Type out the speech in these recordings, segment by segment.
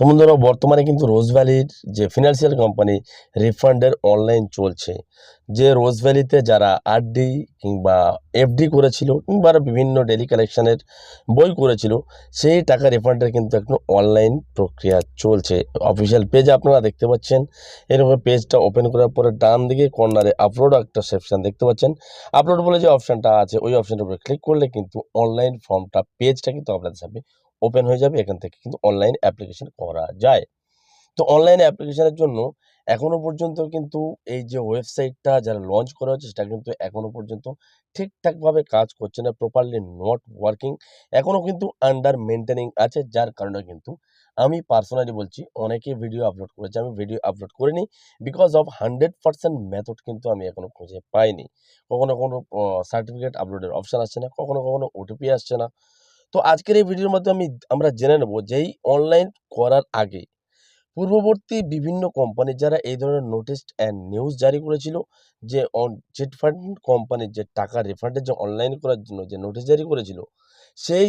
তো বন্ধুরা বর্তমানে কিন্তু রোজ ভ্যালির যে ফিনান্সিয়াল কোম্পানি রিফান্ডের অনলাইন চলছে। যে রোজ ভ্যালিতে যারা আরডি কিংবা এফডি করেছিল কিংবা বিভিন্ন ডেলি কালেকশনের বই করেছিল, সেই টাকা রিফান্ডের কিন্তু এখন অনলাইন প্রক্রিয়া চলছে। অফিসিয়াল পেজ আপনারা দেখতে পাচ্ছেন, এরকম পেজটা ওপেন করার পরে ডান দিকে কর্নারে আপলোড একটা সেকশন দেখতে পাচ্ছেন। আপলোড বলে যে অপশানটা আছে, ওই অপশানটার উপরে ক্লিক করলে কিন্তু অনলাইন ফর্মটা পেজটা কিন্তু আপনাদের সামনে ওপেন হয়ে যাবে এখান থেকে। কিন্তু অনলাইন অ্যাপ্লিকেশন করা যায়। তো অনলাইন অ্যাপ্লিকেশনের জন্য এখনও পর্যন্ত কিন্তু এই যে ওয়েবসাইটটা যারা লঞ্চ করা হচ্ছে, সেটা কিন্তু এখনও পর্যন্ত ঠিকঠাকভাবে কাজ করছে না প্রপারলি নট ওয়ার্কিং এখনও কিন্তু আন্ডার মেনটেনিং আছে, যার কারণে কিন্তু আমি পার্সোনালি বলছি অনেকে ভিডিও আপলোড করেছে, আমি ভিডিও আপলোড করিনি because of hundred percent method কিন্তু আমি এখনও খুঁজে পাইনি। কখনো কখনো সার্টিফিকেট আপলোডের অপশান আসছে না, কখনো কখনো ওটিপি আসছে না। তো আজকের এই ভিডিওর মধ্যে আমি আমরা জেনে নেব যেই অনলাইন করার আগে পূর্ববর্তী বিভিন্ন কোম্পানি যারা এই ধরনের নোটিশ অ্যান্ড নিউজ জারি করেছিল, যে চিট ফান্ড কোম্পানির যে টাকা রিফান্ডের যে অনলাইন করার জন্য যে নোটিশ জারি করেছিল, সেই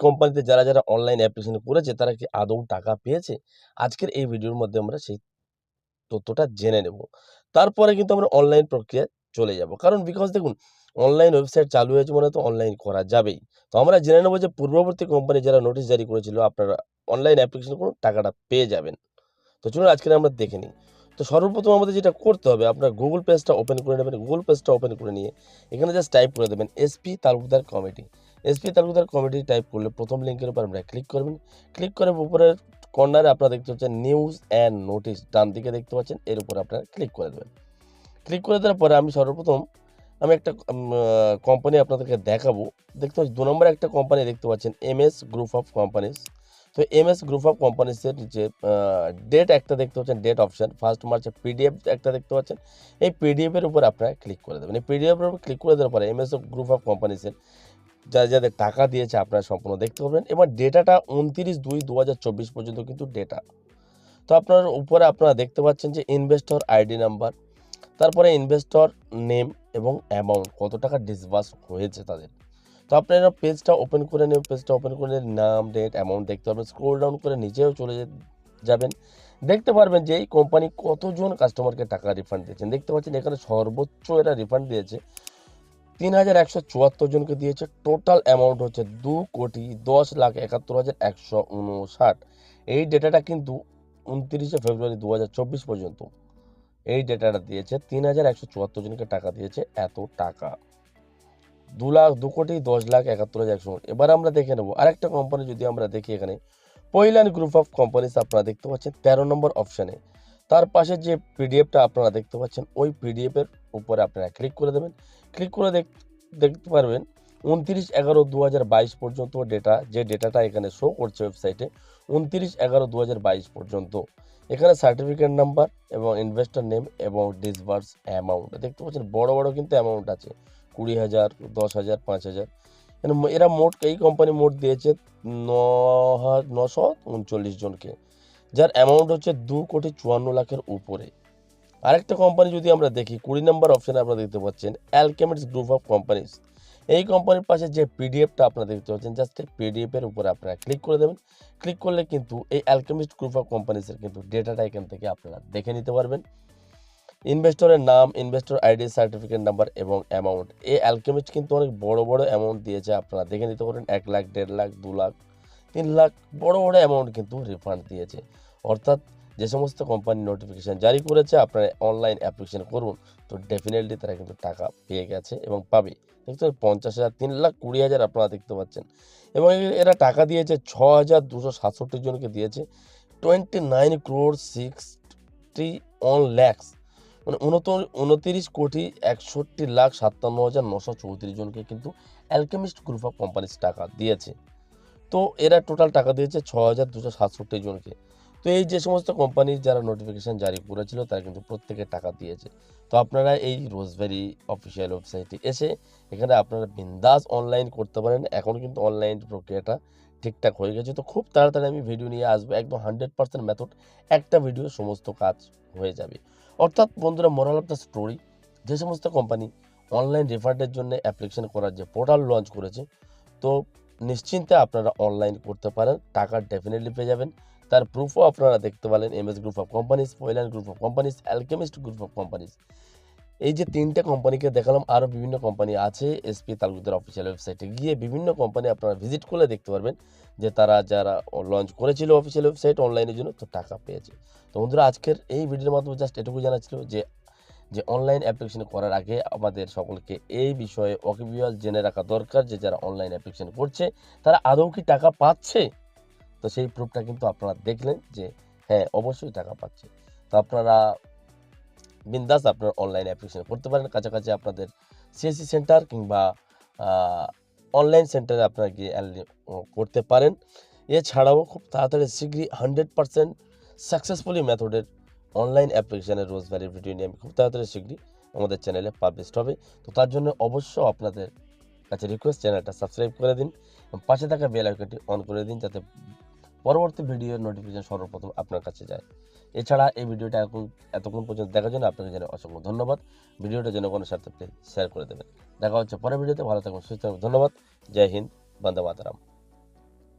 কোম্পানিতে যারা যারা অনলাইন অ্যাপ্লিকেশন করেছে, তারা কি আদৌ টাকা পেয়েছে? আজকের এই ভিডিওর মধ্যে আমরা সেই তথ্যটা জেনে নেব। তারপরে কিন্তু আমরা অনলাইন প্রক্রিয়া চলে যাব। কারণ বিকজ দেখুন অনলাইন ওয়েবসাইট চালু হয়েছে মানে তো অনলাইন করা যাবেই। তো আমরা জেনে নেব যে পূর্ববর্তী কোম্পানি যারা নোটিশ জারি করেছিল, আপনারা অনলাইন অ্যাপ্লিকেশন করুন টাকাটা পেয়ে যাবেন। তো চলুন আজকে আমরা দেখে নিই। তো সর্বপ্রথম আমাদের যেটা করতে হবে, আপনার গুগল পেজটা ওপেন করে নেবেন। গুগল পেজটা ওপেন করে নিয়ে এখানে জাস্ট টাইপ করে দেবেন SP Talukdar committee SP Talukdar committee type করলে প্রথম লিঙ্কের উপর আপনারা ক্লিক করবেন। ক্লিক করে উপরের কর্নারে আপনারা দেখতে পাচ্ছেন নিউজ অ্যান্ড নোটিশ ডান দিকে দেখতে পাচ্ছেন, এর উপর আপনারা ক্লিক করে দেবেন। ক্লিক করে দেওয়ার পরে আমি সর্বপ্রথম আমি একটা কোম্পানি আপনাদেরকে দেখাবো। দেখতে পাচ্ছি, দু নম্বরে একটা কোম্পানি দেখতে পাচ্ছেন M S group of companies তো এম এস গ্রুপ অফ কোম্পানিসের যে ডেট একটা দেখতে পাচ্ছেন ডেট অপশন ফার্স্ট মার্চে পিডিএফ একটা দেখতে পাচ্ছেন। এই পিডিএফের উপর আপনারা ক্লিক করে দেবেন। এই পিডিএফের উপর ক্লিক করে দেওয়ার পরে এম এস গ্রুপ অফ কোম্পানিসের যারা যাদের টাকা দিয়েছে আপনারা সম্পূর্ণ দেখতে পাবেন এবার ডেটাটা উনত্রিশ দুই দু পর্যন্ত কিন্তু ডেটা তো আপনার উপরে আপনারা দেখতে পাচ্ছেন যে ইনভেস্টর আইডি নাম্বার তারপরে ইনভেস্টর নেম এবং অ্যামাউন্ট কত টাকা ডিসবার্স হয়েছে তাদের। তো আপনারা পেজটা ওপেন করে নেবেন পেজটা ওপেন করে নাম ডেট অ্যামাউন্ট দেখতে পাবেন স্ক্রোল ডাউন করে নিচেও চলে যাবেন। দেখতে পারবেন যে এই কোম্পানি কতজন কাস্টমারকে টাকা রিফান্ড দিয়েছেন। দেখতে পাচ্ছেন এখানে সর্বোচ্চ এরা রিফান্ড দিয়েছে তিন হাজার একশো চুয়াত্তর জনকে দিয়েছে। টোটাল অ্যামাউন্ট হচ্ছে দু কোটি দশ লাখ একাত্তর হাজার একশো উনষাট। এই ডেটাটা কিন্তু উনত্রিশে ফেব্রুয়ারি দু হাজার চব্বিশ পর্যন্ত। এই ডেটাটা দিয়েছে তিন হাজার একশো চুয়াত্তর জনকে টাকা দিয়েছে, এত টাকা। দু লাখ, দু কোটি, দশ লাখ, একাত্তর হাজার একশো এবার আমরা দেখে নেব, আরেকটা কোম্পানি যদি আমরা দেখি এখানে পৈলান গ্রুপ অফ কোম্পানিস আপনারা দেখতে পাচ্ছেন, তেরো নম্বর অপশানে তার পাশে যে পিডিএফটা আপনারা দেখতে পাচ্ছেন, ওই পিডিএফের উপরে আপনারা ক্লিক করে দেবেন। ক্লিক করে দেখ, দেখতে পারবেন, উনত্রিশ এগারো দু হাজার বাইশ পর্যন্ত ডেটা যে ডেটাটা এখানে শো করছে ওয়েবসাইটে উনত্রিশ এগারো দু হাজার বাইশ পর্যন্ত। এখানে সার্টিফিকেট নাম্বার এবং ইনভেস্টর নেম এবং ডিসবার্স অ্যামাউন্ট দেখতে পাচ্ছেন, বড় বড় কিন্তু অ্যামাউন্ট আছে। কুড়ি হাজার, দশ হাজার, পাঁচ হাজার। এরা মোট, এই কোম্পানি মোট দিয়েছে নশো উনচল্লিশ জনকে, যার অ্যামাউন্ট হচ্ছে দু কোটি চুয়ান্ন লাখের উপরে। আরেকটা কোম্পানি যদি আমরা দেখি, কুড়ি নম্বর অপশানে আপনারা দেখতে পাচ্ছেন অ্যালকেমিক্স গ্রুপ অফ কোম্পানিজ এই কোম্পানির পাশে যে পিডিএফটা আপনারা দেখতে পাচ্ছেন জাস্ট এই পিডিএফের উপরে আপনারা ক্লিক করে দেবেন। ক্লিক করলে কিন্তু এই অ্যালকেমিস্ট গ্রুপ অফ কোম্পানিজের কিন্তু ডেটাটা এখান থেকে আপনারা দেখে নিতে পারবেন। ইনভেস্টরের নাম ইনভেস্টর আইডি সার্টিফিকেট নাম্বার এবং অ্যামাউন্ট এই অ্যালকেমিস্ট কিন্তু অনেক বড় বড় অ্যামাউন্ট দিয়েছে, আপনারা দেখে নিতে পারেন। এক লাখ, দেড় লাখ, দু লাখ, তিন লাখ, বড় বড় অ্যামাউন্ট কিন্তু রিফান্ড দিয়েছে। অর্থাৎ যে সমস্ত কোম্পানি নোটিফিকেশান জারি করেছে, আপনারা অনলাইন অ্যাপ্লিকেশান করুন। তো ডেফিনেটলি তারা কিন্তু টাকা পেয়ে গেছে এবং পাবে। দেখতে পঞ্চাশ হাজার, তিন লাখ কুড়ি হাজার আপনারা দেখতে পাচ্ছেন। এবং এরা টাকা দিয়েছে ছ হাজার দুশো সাতষট্টি জনকে দিয়েছে। Twenty nine crore sixty one lakhs মানে উনত- উনতিরিশ কোটি একষট্টি লাখ সাতান্ন হাজার নশো চৌত্রিশ জনকে কিন্তু অ্যালকেমিস্ট গ্রুপ অফ কোম্পানিজ টাকা দিয়েছে। তো এরা টোটাল টাকা দিয়েছে ছ হাজার দুশো সাতষট্টি জনকে। তো এই যে সমস্ত কোম্পানি যারা নোটিফিকেশান জারি করেছিল, তারা কিন্তু প্রত্যেকে টাকা দিয়েছে। তো আপনারা এই রোজভ্যারি অফিসিয়াল ওয়েবসাইটে এসে এখানে আপনারা বিন্দাস অনলাইন করতে পারেন। এখন কিন্তু অনলাইন প্রক্রিয়াটা ঠিকঠাক হয়ে গেছে। তো খুব তাড়াতাড়ি আমি ভিডিও নিয়ে আসব। একদম হান্ড্রেড পার্সেন্ট মেথড একটা ভিডিও সমস্ত কাজ হয়ে যাবে। অর্থাৎ বন্ধুরা মোরাল অফ দ্য স্টোরি যে সমস্ত কোম্পানি অনলাইন রিফান্ডের জন্য অ্যাপ্লিকেশন করার যে পোর্টাল লঞ্চ করেছে, তো নিশ্চিন্তে আপনারা অনলাইন করতে পারেন। টাকা ডেফিনেটলি পেয়ে যাবেন। তার প্রুফও আপনারা দেখতে পারেন MS group of companies পয়লান group of companies Alchemist group of companies এই যে তিনটে কোম্পানিকে দেখালাম আরও বিভিন্ন কোম্পানি আছে এসপি তালুকদার অফিসিয়াল ওয়েবসাইটে গিয়ে বিভিন্ন কোম্পানি আপনারা ভিজিট করলে দেখতে পারবেন যে তারা যারা লঞ্চ করেছিল অফিসিয়াল ওয়েবসাইট অনলাইনের জন্য, তো টাকা পেয়েছে। তো বন্ধুরা, আজকের এই ভিডিওর মাধ্যমে জাস্ট এটুকু জানা ছিল যে যে অনলাইন অ্যাপ্লিকেশন করার আগে আমাদের সকলকে এই বিষয়ে ওয়াকিবিয়াল জেনে রাখা দরকার যে যারা অনলাইন অ্যাপ্লিকেশন করছে, তারা আদৌ কি টাকা পাচ্ছে? তো সেই প্রুফটা কিন্তু আপনারা দেখলেন যে হ্যাঁ অবশ্যই টাকা পাচ্ছে। তো আপনারা বিন্দাস আপনার অনলাইন অ্যাপ্লিকেশন করতে পারেন। কাছাকাছি আপনাদের সিএসসি সেন্টার কিংবা অনলাইন সেন্টারে আপনারা গিয়ে করতে পারেন। এছাড়াও খুব তাড়াতাড়ি শীঘ্রই হান্ড্রেড পার্সেন্ট সাকসেসফুলি মেথডের অনলাইন অ্যাপ্লিকেশনের রোজ ভ্যালির ভিডিও নিয়ে আমি খুব তাড়াতাড়ি শীঘ্রই আমাদের চ্যানেলে পাবলিশড হবে। তো তার জন্য অবশ্য আপনাদের কাছে রিকোয়েস্ট চ্যানেলটা সাবস্ক্রাইব করে দিন পাশে থাকা বেল আইকনটি অন করে দিন যাতে পরবর্তী ভিডিওর নোটিফিকেশন সর্বপ্রথম আপনার কাছে যায়। এছাড়া এই ভিডিওটা এখন এতক্ষণ পর্যন্ত দেখার জন্য আপনাকে জানাই অসংখ্য ধন্যবাদ। ভিডিওটা যেন কোনো স্বার্থে শেয়ার করে দেবেন। দেখা হচ্ছে পরের ভিডিওতে ভালো থাকুন, সুস্থ থাকুন। ধন্যবাদ। জয় হিন্দ, বন্দে মাতারাম।